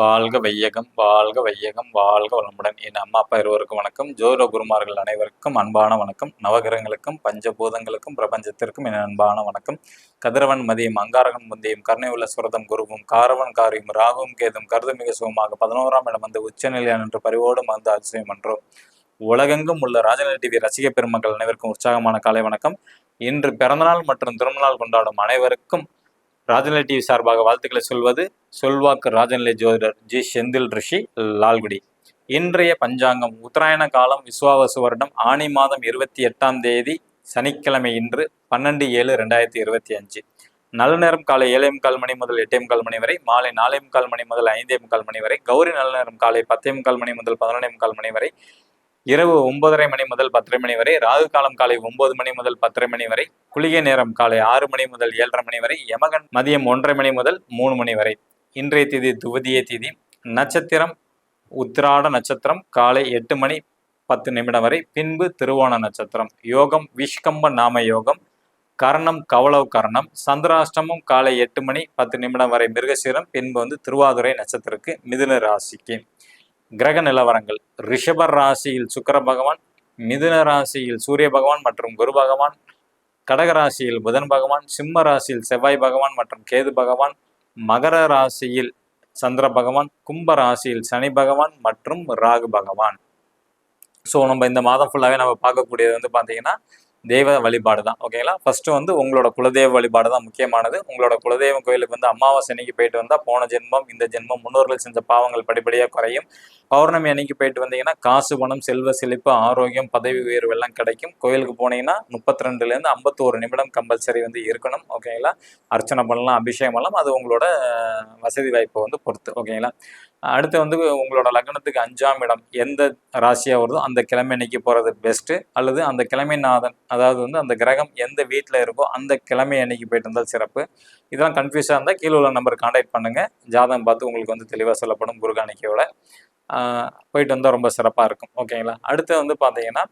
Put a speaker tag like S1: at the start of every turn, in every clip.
S1: வாழ்க வையகம் வாழ்க வையகம் வாழ்க வளமுடன். என் அம்மா அப்பா இருவருக்கும் வணக்கம். ஜோதிட குருமார்கள் அனைவருக்கும் அன்பான வணக்கம். நவகிரகங்களுக்கும் பஞ்சபூதங்களுக்கும் பிரபஞ்சத்திற்கும் என் அன்பான வணக்கம். கதிரவன் மதியம் அங்காரகன் முந்தியும் கருணை உள்ள சுரதம் குருவும் காரவன் காரியும் ராகுவும் கேதும் கருது மிக சுகமாக பதினோராம் இடம் வந்து உச்சநிலையான் என்று பரிவோடும் வந்து அதிசயம் என்றோம் உலகெங்கும் உள்ள ராஜநிலை டிவி ரசிக பெருமக்கள் அனைவருக்கும் உற்சாகமான காலை வணக்கம். இன்று பிறந்தநாள் மற்றும் திருமணநாள் கொண்டாடும் அனைவருக்கும் ராஜநிலை டிவி சார்பாக வாழ்த்துக்களை சொல்வது சொல்வாக்கு ராஜநிலை ஜோதிடர் ஜி. செந்தில் ரிஷி லால்குடி. இன்றைய பஞ்சாங்கம் உத்தராயண காலம் விஸ்வாவசு வருடம் ஆனி மாதம் இருபத்தி எட்டாம் தேதி சனிக்கிழமை இன்று பன்னெண்டு ஏழு ரெண்டாயிரத்தி இருபத்தி அஞ்சு. நல்ல நேரம் காலை ஏழே முக்கால் மணி முதல் எட்டே முக்கால் மணி வரை மாலை நாலே முக்கால் மணி முதல் ஐந்தே முக்கால் மணி வரை கௌரி நல்ல நேரம் காலை பத்தே முக்கால் மணி முதல் பதினொன்னே முக்கால் மணி வரை இரவு ஒன்பதரை மணி முதல் பத்தரை மணி வரை ராகு காலம் காலை ஒன்பது மணி முதல் பத்தரை மணி வரை குளிகை நேரம் காலை ஆறு மணி முதல் ஏழரை மணி வரை யமகன் மதியம் ஒன்றரை மணி முதல் மூணு மணி வரை. இன்றைய தேதி துவதிய தேதி நட்சத்திரம் உத்திராட நட்சத்திரம் காலை எட்டு மணி பத்து நிமிடம் வரை பின்பு திருவோண நட்சத்திரம். யோகம் விஷ்கம்ப நாம யோகம் கரணம் கவளவ் கரணம் சந்திராஷ்டமம் காலை எட்டு மணி பத்து நிமிடம் வரை மிருகசீரம் பின்பு வந்து திருவாதுரை நட்சத்திரக்கு மிதுன ராசிக்கு. கிரக நிலவரங்கள். ரிஷப ராசியில் சுக்கிர பகவான் மிதுன ராசியில் சூரிய பகவான் மற்றும் குரு பகவான் கடக ராசியில் புதன் பகவான் சிம்ம ராசியில் செவ்வாய் பகவான் மற்றும் கேது பகவான் மகர ராசியில் சந்திர பகவான் கும்ப ராசியில் சனி பகவான் மற்றும் ராகு பகவான். ஸோ நம்ம இந்த மாதம் ஃபுல்லாகவே நம்ம பார்க்கக்கூடியது வந்து பார்த்தீங்கன்னா தெய்வ வழிபாடு தான் ஓகேங்களா ஃபர்ஸ்ட் வந்து உங்களோட குலதெய்வ வழிபாடு தான் முக்கியமானது. உங்களோட குலதெய்வம் கோயிலுக்கு வந்து அமாவாசை அன்னைக்கு போயிட்டு வந்தால் போன ஜென்மம் இந்த ஜென்மம் முன்னோர்கள் செஞ்ச பாவங்கள் படிப்படியாக குறையும். பௌர்ணமி அன்னைக்கு போயிட்டு வந்தீங்கன்னா காசு பணம் செல்வ செழிப்பு ஆரோக்கியம் பதவி உயர்வு எல்லாம் கிடைக்கும். கோயிலுக்கு போனீங்கன்னா முப்பத்தி ரெண்டுலேருந்து ஐம்பத்தோரு நிமிடம் கம்பல்சரி வந்து இருக்கணும் ஓகேங்களா அர்ச்சனை பண்ணலாம் அபிஷேகம் பண்ணலாம் அது உங்களோட வசதி வாய்ப்பை வந்து பொறுத்து ஓகேங்களா அடுத்து வந்து உங்களோட லக்னத்துக்கு அஞ்சாம் இடம் எந்த ராசியாக வருதோ அந்த கிழமை அன்னைக்கு போகிறது பெஸ்ட்டு அல்லது அந்த கிழமை நாதன் அதாவது வந்து அந்த கிரகம் எந்த வீட்டில் இருக்கோ அந்த கிழமை அன்னைக்கு போயிட்டு இருந்தால் சிறப்பு. இதெல்லாம் கன்ஃபியூஸாக இருந்தால் கீழே உள்ள நம்பர் காண்டாக்ட் பண்ணுங்கள் ஜாதகம் பார்த்து உங்களுக்கு வந்து தெளிவாக சொல்லப்படும் குருகாணிக்கையோட. போயிட்டு வந்தால் ரொம்ப சிறப்பாக இருக்கும். ஓகேங்களா அடுத்து வந்து பார்த்தீங்கன்னா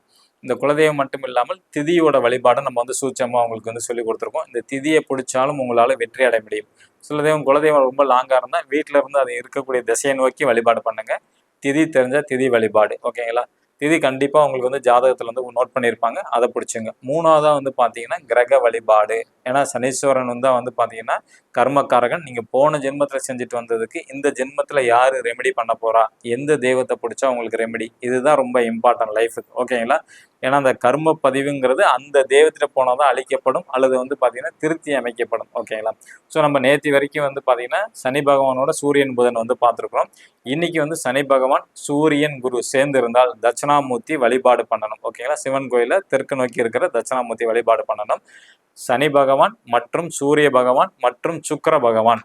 S1: இந்த குலதெய்வம் மட்டும் இல்லாமல் திதியோட வழிபாடை நம்ம வந்து சூட்சமாக அவங்களுக்கு வந்து சொல்லி கொடுத்துருக்கோம். இந்த திதியை பிடிச்சாலும் உங்களால் வெற்றி அடைய முடியும். சில தெய்வம் குலதெய்வம் ரொம்ப லாங்காக இருந்தால் வீட்டில் இருந்து அது இருக்கக்கூடிய திசையை நோக்கி வழிபாடு பண்ணுங்கள் திதி தெரிஞ்சால் திதி வழிபாடு. ஓகேங்களா திதி கண்டிப்பாக உங்களுக்கு வந்து ஜாதகத்தில் வந்து நோட் பண்ணியிருப்பாங்க. அதை பிடிச்சிங்க. மூணாவதாக வந்து பார்த்தீங்கன்னா கிரக வழிபாடு. ஏன்னா சனீஸ்வரன் வந்து வந்து பார்த்தீங்கன்னா கர்மக்காரகன். நீங்கள் போன ஜென்மத்தில் செஞ்சுட்டு வந்ததுக்கு இந்த ஜென்மத்தில் யார் ரெமெடி பண்ண போகிறா எந்த தெய்வத்தை பிடிச்சா உங்களுக்கு ரெமெடி இதுதான் ரொம்ப இம்பார்ட்டன்ட் லைஃபுக்கு ஓகேங்களா ஏன்னா அந்த கர்ம பதிவுங்கிறது அந்த தெய்வத்தில் போனால் தான் அழிக்கப்படும். அல்லது வந்து பார்த்தீங்கன்னா திருத்தி அமைக்கப்படும். ஓகேங்களா ஸோ நம்ம நேற்று வரைக்கும் வந்து பார்த்தீங்கன்னா சனி பகவானோட சூரியன் புதன் வந்து பார்த்துருக்குறோம் இன்றைக்கி வந்து சனி பகவான் சூரியன் குரு சேர்ந்து இருந்தால் தட்சிணாமூர்த்தி வழிபாடு பண்ணணும். ஓகேங்களா சிவன் கோயிலில் தெற்கு நோக்கி இருக்கிற தட்சிணாமூர்த்தி வழிபாடு பண்ணணும். சனி பகவான் மற்றும் சூரிய பகவான் மற்றும் சுக்கிர பகவான்.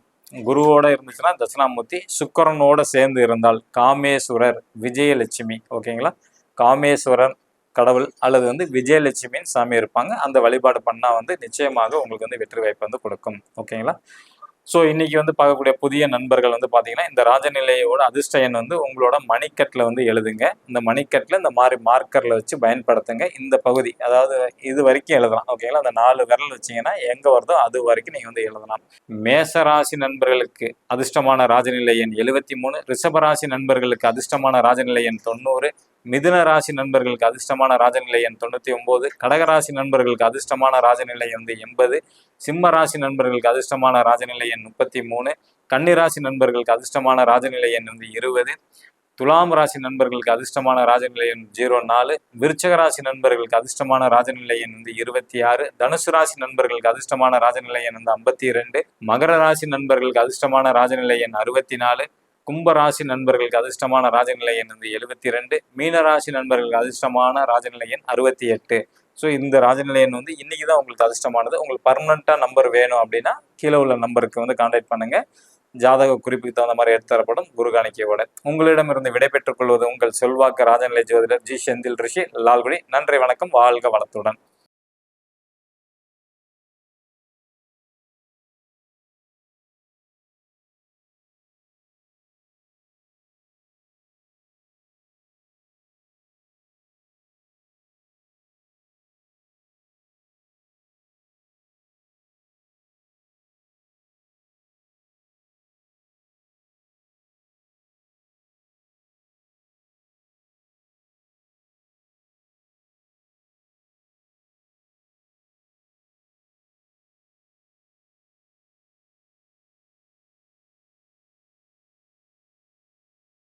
S1: குருவோட இருந்துச்சுன்னா தட்சிணாமூர்த்தி சுக்கரனோட சேர்ந்து இருந்தால் காமேஸ்வரர் விஜயலட்சுமி. ஓகேங்களா காமேஸ்வரர் கடவுள் அல்லது வந்து விஜயலட்சுமின்னு சாமி இருப்பாங்க. அந்த வழிபாடு பண்ணால் வந்து நிச்சயமாக உங்களுக்கு வந்து வெற்றி வாய்ப்பு வந்து கொடுக்கும். ஓகேங்களா ஸோ இன்னைக்கு வந்து பார்க்கக்கூடிய புதிய நண்பர்கள் வந்து பார்த்தீங்கன்னா இந்த ராஜநிலையோட அதிர்ஷ்டயன் வந்து உங்களோட மணிக்கட்டில் வந்து எழுதுங்க. இந்த மணிக்கட்டில் இந்த மாதிரி மார்க்கரில் வச்சு பயன்படுத்துங்க. இந்த பகுதி அதாவது இது வரைக்கும் எழுதலாம். ஓகேங்களா அந்த நாலு விரல் வச்சிங்கன்னா எங்கே வருதோ அது வரைக்கும் நீங்கள் வந்து எழுதலாம். மேச ராசி நண்பர்களுக்கு அதிர்ஷ்டமான ராஜநிலை எண் எழுபத்தி மூணு. ரிஷபராசி நண்பர்களுக்கு அதிர்ஷ்டமான ராஜநிலை எண் தொண்ணூறு. மிதுன ராசி நண்பர்களுக்கு அதிர்ஷ்டமான ராஜநிலை எண் தொண்ணூற்றி ஒம்பது கடகராசி நண்பர்களுக்கு அதிர்ஷ்டமான ராஜநிலை வந்து எண்பது சிம்ம ராசி நண்பர்களுக்கு அதிர்ஷ்டமான ராஜநிலை எண் முப்பத்தி மூணு கன்னிராசி நண்பர்களுக்கு அதிர்ஷ்டமான ராஜநிலை எண் வந்து இருபது துலாம் ராசி நண்பர்களுக்கு அதிர்ஷ்டமான ராஜநிலை எண் ஜீரோ நாலு விருச்சக ராசி நண்பர்களுக்கு அதிர்ஷ்டமான ராஜநிலை எண் வந்து இருபத்தி ஆறு தனுசு ராசி நண்பர்களுக்கு அதிர்ஷ்டமான ராஜநிலை எண் வந்து ஐம்பத்தி ரெண்டு மகர ராசி நண்பர்களுக்கு அதிர்ஷ்டமான ராஜநிலை எண் அறுபத்தி நாலு கும்பராசி நண்பர்களுக்கு அதிர்ஷ்டமான ராஜநிலை எண் வந்து எழுபத்தி ரெண்டு மீனராசி நண்பர்களுக்கு அதிர்ஷ்டமான ராஜநிலை எண் அறுபத்தி எட்டு ஸோ இந்த ராஜநிலை எண் வந்து இன்னைக்கு தான் உங்களுக்கு அதிர்ஷ்டமானது. உங்களுக்கு பர்மனண்ட்டாக நம்பர் வேணும் அப்படின்னா கீழே உள்ள நம்பருக்கு வந்து கான்டாக்ட் பண்ணுங்க. ஜாதக குறிப்புக்கு தகுந்த மாதிரி எடுத்து தரப்படும் குரு உங்களிடமிருந்து விடைபெற்றுக் கொள்வது உங்கள் செல்வாக்கு ராஜநிலை ஜோதிடர் ஜி செந்தில் ரிஷி லால்குடி. நன்றி வணக்கம் வாழ்க வளத்துடன்.